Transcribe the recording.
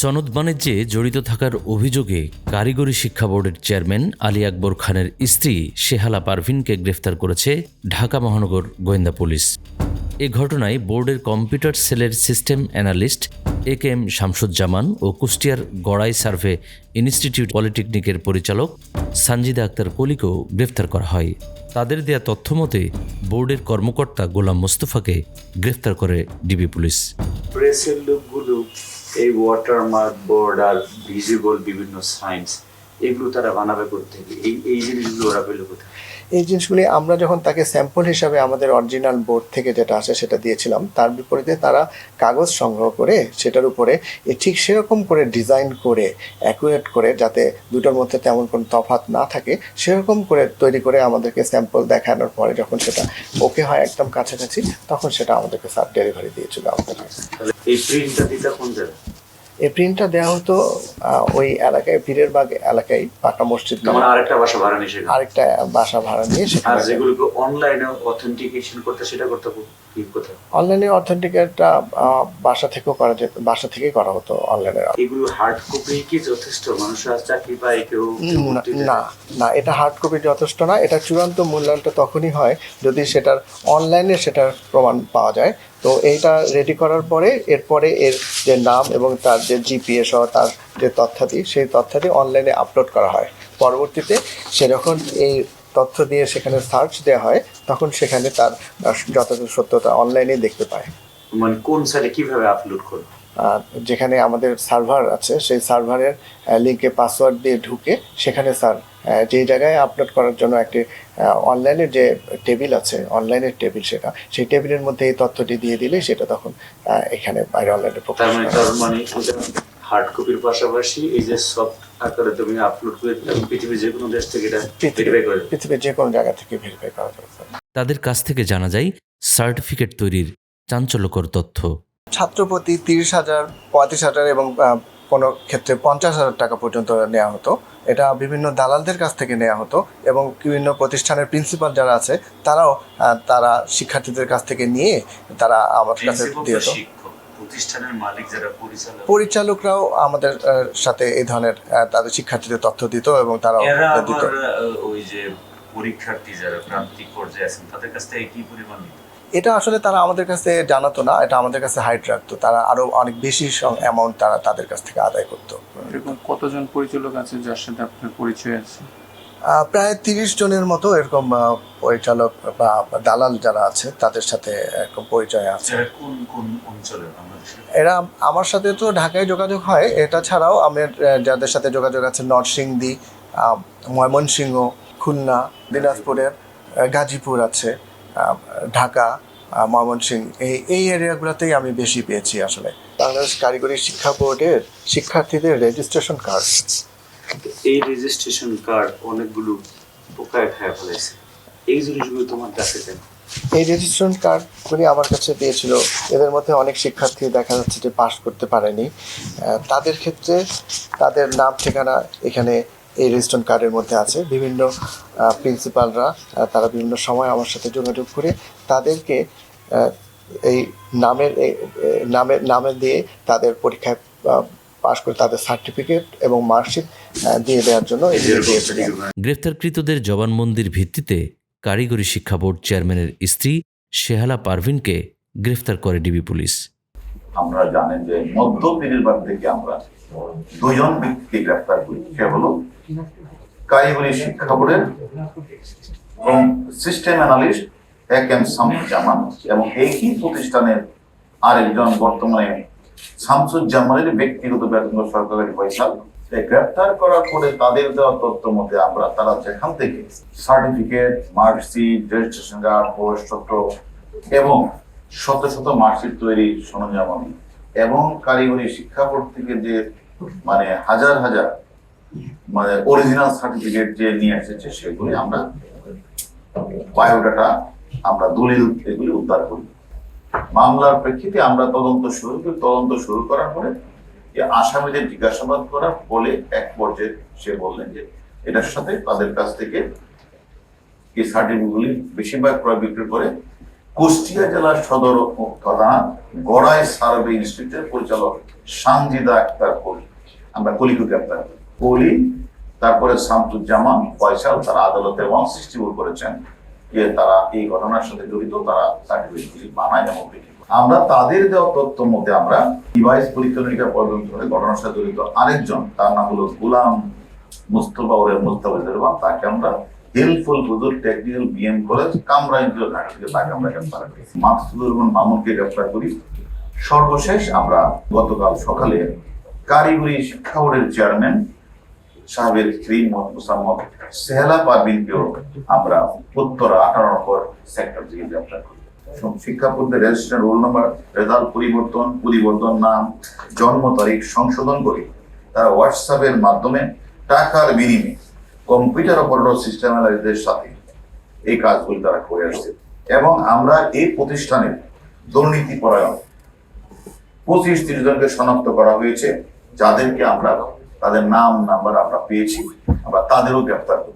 সনদ বাণিজ্যে জড়িত থাকার অভিযোগে কারিগরি শিক্ষা বোর্ডের চেয়ারম্যান আলী আকবর খানের স্ত্রী শেহালা পারভিনকে গ্রেফতার করেছে ঢাকা মহানগর গোয়েন্দা পুলিশ। এ ঘটনায় বোর্ডের কম্পিউটার সেলের system analyst A K M Shamsuzzaman ও কুষ্টিয়ার গড়াই সার্ভে ইনস্টিটিউট পলিটেকনিকের পরিচালক সানজিদা আক্তার কলিকেও গ্রেফতার করা হয়। তাদের দেয়া তথ্য মতে বোর্ডের কর্মকর্তা গোলাম মোস্তফাকে গ্রেফতার করে ডিবি পুলিশ। লোকগুলো এই ওয়াটারমার্ক বোর্ড আর ভিজিবল বিভিন্ন সাইন্স এগুলো তারা বানাবে করতে এই এই জিনিসগুলো ওরা পেল কোথায়? এই জিনিসগুলি আমরা যখন তাকে স্যাম্পল হিসাবে আমাদের অরিজিনাল বোর্ড থেকে যেটা আসে সেটা দিয়েছিলাম, তার বিপরীতে তারা কাগজ সংগ্রহ করে সেটার উপরে ঠিক সেরকম করে ডিজাইন করে অ্যাকুরেট করে, যাতে দুটোর মধ্যে তেমন কোনো তফাৎ না থাকে, সেরকম করে তৈরি করে আমাদেরকে স্যাম্পল দেখানোর পরে যখন সেটা ওকে হয় একদম কাছাকাছি, তখন সেটা আমাদেরকে সাব ডেলিভারি দিয়েছিল আমাদের এই প্রিন্টটা দিতে কোন জায়গায়? এই প্রিন্টটা দেওয়া হতো ওই এলাকায় পীরের বাগ এলাকায় পাকা মসজিদ আরেকটা বাসা ভাড়া নিয়ে আরেকটা বাসা ভাড়া নিয়ে আর যেগুলোকে অনলাইনে অথেন্টিকেশন করতে সেটা করতে কোথায় অনলাইনে অথেন্টিকেটটা বাসা থেকেও করা যেত বাসা থেকেই করা হতো অনলাইনে এগুলো হার্ড কপি কি যথেষ্ট? মানুষের চাকরি পায় কেউ? না না এটা হার্ড কপি যথেষ্ট না এটা চূড়ান্ত মূল্যায়নটা তখনই হয় যদি সেটার অনলাইনে সেটার প্রমাণ পাওয়া যায়। তো এইটা রেডি করার পরে এরপরে এর যে নাম এবং তার যে জিপিএ সহ তার যে তথ্যাদি সেই তথ্যাদি অনলাইনে আপলোড করা হয়। পরবর্তীতে সে যখন এই তথ্য দিয়ে সেখানে সার্চ দেওয়া হয় তখন সেখানে তার যথাযথ সত্যতা অনলাইনে দেখতে পায়। মানে কোন সাইটে কীভাবে আপলোড করবে? যেখানে আমাদের সার্ভার আছে সেই সার্ভারের লিঙ্কে পাসওয়ার্ড দিয়ে ঢুকে সেখানে স্যার যে জায়গায় আপলোড করার জন্য একটি অনলাইনের যে টেবিল আছে অনলাইনের টেবিল সেটা সেই টেবিলের মধ্যে এই তথ্যটি দিয়ে দিলে সেটা তখন এখানে বাইরে অনলাইনে প্রকাশ হার্ড কপির পাশাপাশি এই যে সফট আকারে তুমি আপলোড করে দিলে পৃথিবীর যে কোনো দেশ থেকে এটা ভেরিফাই করে পৃথিবীর যে কোনো জায়গা থেকে ভেরিফাই করা যাবে। তাদের কাছ থেকে জানা যায় সার্টিফিকেট তৈরির চাঞ্চল্যকর তথ্য। ছাত্রপ্রতি তিরিশ হাজার পঁয়ত্রিশ হাজার এবং কোনো ক্ষেত্রে পঞ্চাশ হাজার টাকা পর্যন্ত নেওয়া হতো। এটা বিভিন্ন দালালদের কাছ থেকে নেওয়া হতো এবং বিভিন্ন প্রতিষ্ঠানের প্রিন্সিপাল যারা আছে তারাও তারা শিক্ষার্থীদের কাছ থেকে নিয়ে তারা আমার কাছে শিক্ষক। প্রতিষ্ঠানের মালিক যারা পরিচালক? পরিচালকরাও আমাদের সাথে এই ধরনের তাদের শিক্ষার্থীদের তথ্য দিত এবং এরা দিত। ওই যে পরীক্ষার্থী যারা প্রান্তিক পর্যায়ে আছেন তাদের কাছ থেকে কি পরিমাণ নিত? এটা আসলে তারা আমাদের কাছে জানাতো না এটা আমাদের কাছে হাইট রাখতো। তারা আরও অনেক বেশি অ্যামাউন্ট তারা তাদের কাছ থেকে আদায় করতো। এরকম কতজন পরিচালক আছে যার সাথে আপনার পরিচয় আছে? প্রায় তিরিশ জনের মতো এরকম পরিচালক বা দালাল যারা আছে তাদের সাথে এরকম পরিচয় আছে। এরা আমার সাথে তো ঢাকায় যোগাযোগ হয়। এটা ছাড়াও আমার যাদের সাথে যোগাযোগ আছে নরসিংদী ময়মনসিংহ খুলনা দিনাজপুরের গাজীপুর আছে ঢাকা ময়মনসিংহ এই এই এরিয়াগুলোতেই আমি বেশি পেয়েছি আসলে। বাংলাদেশ কারিগরি শিক্ষা বোর্ডের শিক্ষার্থীদের রেজিস্ট্রেশন কার্ড। এই রেজিস্ট্রেশন কার্ড অনেকগুলো পোকায় খায় ফেলেছে এই জিনিসগুলো তোমার কাছে কেন? এই রেজিস্ট্রেশন কার্ডগুলি আমার কাছে দিয়েছিল এদের মধ্যে অনেক শিক্ষার্থী দেখা যাচ্ছে যে পাশ করতে পারেনি। তাদের ক্ষেত্রে তাদের নাম, ঠিকানা এখানে এই রেজিস্ট্রেশন কার্ডের মধ্যে আছে। বিভিন্ন প্রিন্সিপালরা তারা বিভিন্ন সময় আমার সাথে যোগাযোগ করে তাদেরকে এই নামের নামের নামে দিয়ে তাদের পরীক্ষায় পাশ করে তাদের সার্টিফিকেট এবং মার্কশিট দিয়ে দেওয়ার জন্য এগুলো দিয়েছিলেন গ্রেফতারকৃতদের জবানবন্দির ভিত্তিতে কারিগরি শিক্ষা বোর্ড চেয়ারম্যানের স্ত্রী শেহালা পারভিনকে গ্রেফতার করে ডিবি পুলিশ। আমরা জানেন যে মধ্য পীরেরবাগ থেকে আমরা দুজন ব্যক্তিকে গ্রেফতার করি সে হলো কারিগরি শিক্ষা বোর্ডের এবং সিস্টেম অ্যানালিস্ট এক এম শামসুজ্জামান এবং একই প্রতিষ্ঠানের আরেকজন বর্তমানে শামসুজ্জামানের ব্যক্তিগত বেতন সরকারি পয়সা। এই গ্রেফতার করার পরে তাদের দেওয়া তথ্য মতে আমরা, তারা যেখান থেকে সার্টিফিকেট, মার্কশিট, রেজিস্ট্রেশন কার্ড বয়সপত্র এবং শত শত মার্কশিট তৈরি সরঞ্জামাদি এবং কারিগরি শিক্ষা বোর্ড থেকে যে মানে হাজার হাজার মানে অরিজিনাল সার্টিফিকেট যে নিয়ে এসেছে, সেগুলি আমরা বায়োডাটা আমরা দলিল এগুলি উদ্ধার করি। মামলার প্রেক্ষিতে আমরা তদন্ত শুরু করি, তদন্ত শুরু করার পরে আসামিদের জিজ্ঞাসাবাদ করার বলে এক পর্যায়ে সে বললেন যে এটার সাথে তাদের কাছ থেকে এই সার্টিফিকেটগুলি বেশিরভাগ ক্রয় বিক্রি করে কুষ্টিয়া জেলার সদর থানা গড়াই সার্ভে ইনস্টিটিউটের পরিচালক সানজিদা আক্তার কলি। আমরা কলিকে গ্রেপ্তার কলি, তারপরে শামসুজ্জামান ফয়সাল তারা আদালতে অনসিস্টিবল করেছেন। যে তারা এই ঘটনার সাথে জড়িত, তারা সার্টিফিকেট বানায় এবং বিক্রি আমরা তাদের দেওয়া তথ্য মতে আমরা ডিভাইস পরীক্ষা নিরীক্ষা পর্যন্ত ঘটনার সাথে জড়িত আরেকজন, তার নাম হলো গুলাম মুস্তফা ওরে মুস্তাফিজুর রহমান তাকে আমরা হেল্পফুল হুজুর টেকনিক্যাল বিএম কলেজ কামরাঞ্জল ঘাট থেকে তাকে আমরা গ্রেফতার করি মাকসুদুর রহমান মামুনকে গ্রেফতার করি। সর্বশেষ আমরা গতকাল সকালে কারিগরি শিক্ষা বোর্ডের চেয়ারম্যান সাহেবের স্ত্রী মুসাম্মদ সেহেলা পারভিনকেও আমরা উত্তরা আঠারো নম্বর সেক্টর থেকে গ্রেফতার করি। শিক্ষা বোর্ডের রেজিস্ট্রেশন রোল নাম্বার রেজাল্ট পরিবর্তন পরিবর্তন নাম, জন্ম তারিখ সংশোধন করে তারা হোয়াটসঅ্যাপের মাধ্যমে টাকার বিনিময়ে কম্পিউটার অপারেটর সিস্টেম সাথে এই কাজগুলি তারা করে আসছে। এবং আমরা এই প্রতিষ্ঠানের দুর্নীতি পরায়ণ পঁচিশ ত্রিশ জনকে শনাক্ত করা হয়েছে, যাদেরকে আমরা তাদের নাম নাম্বার আমরা পেয়েছি আমরা তাদেরও গ্রেপ্তার করি